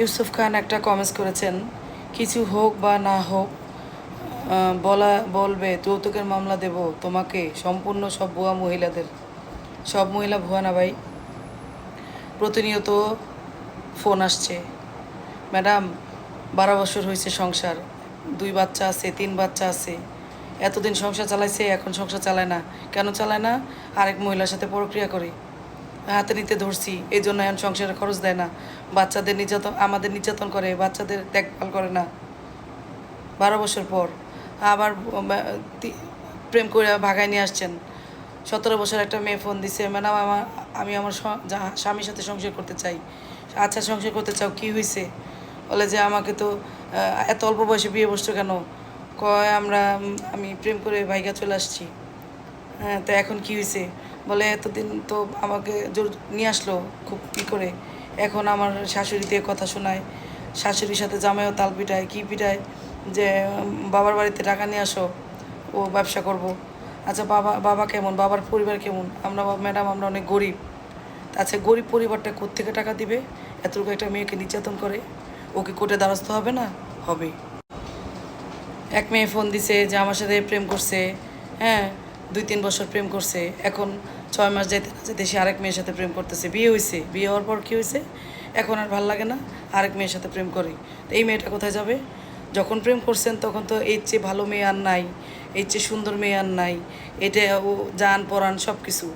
ইউসুফ খান একটা কমেন্টস করেছেন, কিছু হোক বা না হোক বলা, বলবে, যৌতুকের মামলা দেব তোমাকে, সম্পূর্ণ সব ভুয়া মহিলাদের। সব মহিলা ভুয়া না ভাই। প্রতিনিয়ত ফোন আসছে। ম্যাডাম, বারো বছর হয়েছে সংসার, দুই বাচ্চা আছে, তিন বাচ্চা আছে। এতদিন সংসার চালাইছে, এখন সংসার চালায় না। কেন চালায় না? আরেক মহিলার সাথে প্রক্রিয়া করে। হাতে নিতে ধরছি এই জন্য এখন সংসারে খরচ দেয় না। বাচ্চাদের নির্যাতন, আমাদের নির্যাতন করে, বাচ্চাদের দেখভাল করে না। বারো বছর পর আবার প্রেম করে ভাগায় নিয়ে আসছেন। সতেরো বছর একটা মেয়ে ফোন দিছে, ম্যাডাম, আমার, আমি আমার স্বামীর সাথে সংসার করতে চাই। আচ্ছা সংসার করতে চাও, কি হয়েছে বলে যে, আমাকে তো এত অল্প বয়সে বিয়ে বসছো কেন? কয়, আমরা আমি প্রেম করে ভাইগা চলে আসছি। হ্যাঁ তো এখন কি হয়েছে বলে, এতদিন তো আমাকে জোর নিয়ে আসলো খুব কী করে? এখন আমার শাশুড়ি দিয়ে কথা শোনায়। শাশুড়ির সাথে জামাইও তাল পিটায়, কী পিটায়? যে, বাবার বাড়িতে টাকা নিয়ে আসো, ও ব্যবসা করব। আচ্ছা বাবা বাবা কেমন? বাবার পরিবার কেমন? আমরা ম্যাডাম, আমরা অনেক গরিব। আচ্ছা গরিব পরিবারটা কোত্থেকে টাকা দিবে? এতটুকু একটা মেয়েকে নির্যাতন করে? ওকে কোর্টে দ্বারস্থ হবে না? হবে। এক মেয়ে ফোন দিছে যে, আমার সাথে প্রেম করছে। হ্যাঁ দুই তিন বছর প্রেম করছে, এখন ছয় মাস যেতে না যেতে সে আরেক মেয়ের সাথে প্রেম করতেছে। বিয়ে হয়েছে বিয়ে হওয়ার পর কী হয়েছে এখন আর ভালো লাগে না, আরেক মেয়ের সাথে প্রেম করে। তো এই মেয়েটা কোথায় যাবে? যখন প্রেম করছেন তখন তো এর চেয়ে ভালো মেয়ে আর নাই, এর চেয়ে সুন্দর মেয়ে আর নাই, এটা ও জান পরাণ সব কিছু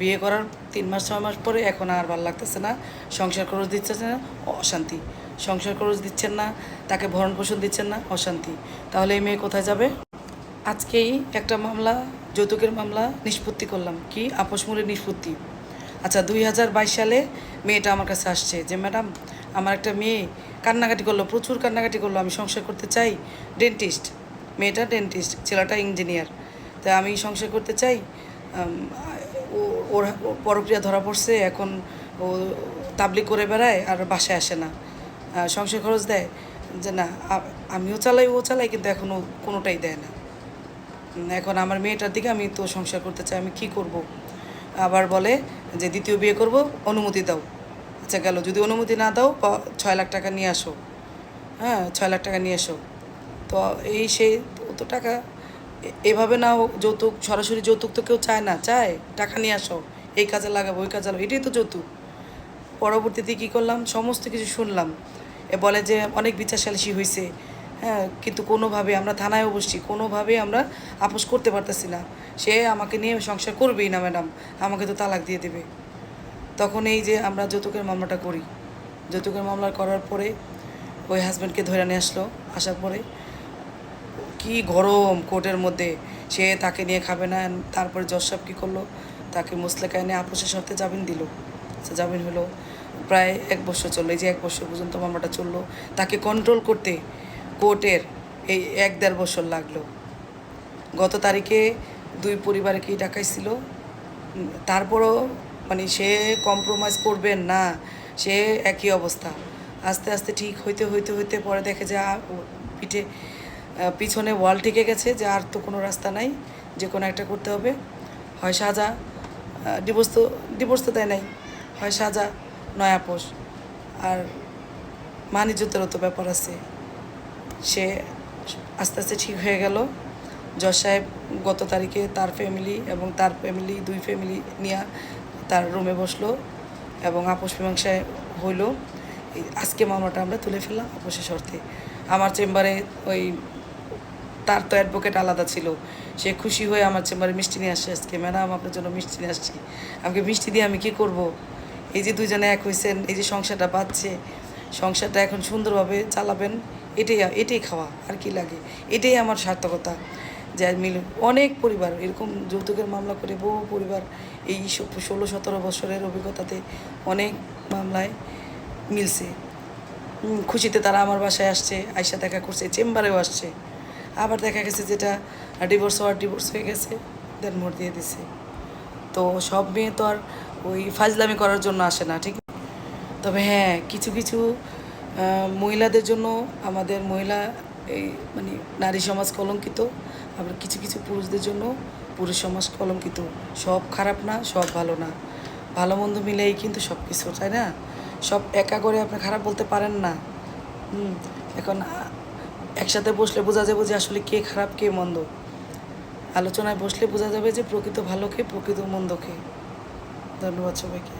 বিয়ে করার তিন মাস, ছয় মাস পরে এখন আর ভালো লাগতেছে না, সংসার খরচ দিচ্ছে না, অশান্তি। সংসার খরচ দিচ্ছেন না, তাকে ভরণ পোষণ দিচ্ছেন না, অশান্তি। তাহলে এই মেয়ে কোথায় যাবে? আজকেই একটা মামলা যৌতুকের মামলা নিষ্পত্তি করলাম। কি? আপোষমূলের নিষ্পত্তি। আচ্ছা দুই হাজার বাইশ সালে মেয়েটা আমার কাছে আসছে যে, ম্যাডাম, আমার একটা মেয়ে কান্নাকাটি করল, প্রচুর কান্নাকাটি করল, আমি সংসার করতে চাই ডেন্টিস্ট। মেয়েটা ডেন্টিস্ট, ছেলেটা ইঞ্জিনিয়ার। তা আমি সংসার করতে চাই ওর পরক্রিয়া ধরা পড়ছে, এখন ও তাবলি করে বেড়ায় আর বাসায় আসে না। সংসার খরচ দেয়। যে না আমিও চালাই, ও চালাই, কিন্তু এখনও কোনোটাই দেয় না। এখন আমার মেয়েটার দিকে আমি তো সংসার করতে চাই, আমি কি করব? আবার বলে যে দ্বিতীয় বিয়ে করব, অনুমতি দাও। আচ্ছা গেল। যদি অনুমতি না দাও ছয় লাখ টাকা নিয়ে আসো। হ্যাঁ ছয় লাখ টাকা নিয়ে এসো তো এই সেই তো টাকা এভাবে না যৌতুক, সরাসরি যৌতুক তো কেউ চায় না। চায়, টাকা নিয়ে আসো। এই কাজে লাগাবো, ওই কাজে লাগাবো, এটাই তো যৌতুক। পরবর্তীতে কী করলাম? সমস্ত কিছু শুনলাম। এ বলে যে অনেক বিচার সালিসি হয়েছে হ্যাঁ কিন্তু কোনোভাবে আমরা থানায় বসছি কোনোভাবে আমরা আপোষ করতে পারতেছি না। সে আমাকে নিয়ে সংসার করবেই না, ম্যাডাম। আমাকে তো তালাক দিয়ে দেবে। তখন এই যে আমরা যৌতুকের মামলাটা করি। যৌতুকের মামলা করার পরে ওই হাজব্যান্ডকে ধরে নিয়ে আসলো। আসার পরে কি গরম কোর্টের মধ্যে। সে তাকে নিয়ে খাবে না। তারপরে জজ কী করল? তাকে মুসলেকা এনে আপোষের শর্তে জামিন দিল। সে জামিন হলো। প্রায় এক বছর চলল। এই যে এক বছর পর্যন্ত মামলাটা চলল। তাকে কন্ট্রোল করতে কোর্টের এই এক দেড় বছর লাগল। গত তারিখে দুই পরিবারকেই ডাকাইছিল? তারপরও মানে সে কম্প্রোমাইজ করবেন না, সে একই অবস্থা। আস্তে আস্তে ঠিক হইতে হইতে হইতে পরে দেখে যে পিঠে পিছনে ওয়াল টিকে গেছে যে আর তো কোনো রাস্তা নাই, যে কোনো একটা করতে হবে। হয় সাজা ডিভোর্স তো ডিভোর্স তো দেয় নাই। হয় সাজা, নয় আপোষ আর মানিজ্যতেরও তো ব্যাপার আছে। সে আস্তে আস্তে ঠিক হয়ে গেল। জজ সাহেব গত তারিখে তার ফ্যামিলি এবং তার ফ্যামিলি দুই ফ্যামিলি নিয়ে তার রুমে বসল এবং আপোষ মীমাংসায় হইল। আজকে মামলাটা আমরা তুলে ফেললাম আপোষের শর্তে। আমার চেম্বারে ওই তার তো অ্যাডভোকেট আলাদা ছিল। সে খুশি হয়ে আমার চেম্বারে মিষ্টি নিয়ে আসছে আজকে। ম্যাডাম, আপনার জন্য মিষ্টি নিয়ে আসছি। আমাকে মিষ্টি দিয়ে আমি কি করব? এই যে দুজনে এক হয়েছেন এই যে সংসারটা বাঁচছে সংসারটা এখন সুন্দরভাবে চালাবেন, এটাই এটাই খাওয়া, আর কি লাগে? এটাই আমার সার্থকতা। যে মিল অনেক পরিবার, এরকম যৌতুকের মামলা করে বহু পরিবার এই ষোলো, সতেরো বছরের অভিজ্ঞতাতে অনেক মামলায় মিলছে। খুশিতে তারা আমার বাসায় আসছে আয়সা দেখা করছে, চেম্বারেও আসছে। আবার দেখা গেছে যেটা ডিভোর্স হওয়ার ডিভোর্স হয়ে গেছে, দেন মোট দিয়ে দিছে। তো সব মেয়ে তো আর ওই ফাজলামি করার জন্য আসে না, ঠিক তবে হ্যাঁ কিছু কিছু মহিলাদের জন্য আমাদের মহিলা এই মানে নারী সমাজ কলঙ্কিত, আবার কিছু কিছু পুরুষদের জন্য পুরুষ সমাজ কলঙ্কিত। সব খারাপ না, সব ভালো না। ভালো মন্দ মিলেই কিন্তু সব কিছু, তাই না? সব একা করে আপনি খারাপ বলতে পারেন না। হুম, এখন একসাথে বসলে বোঝা যাবে যে আসলে কে খারাপ, কে মন্দ। আলোচনায় বসলে বোঝা যাবে যে প্রকৃত ভালো কে প্রকৃত মন্দকে। ধন্যবাদ সবাইকে।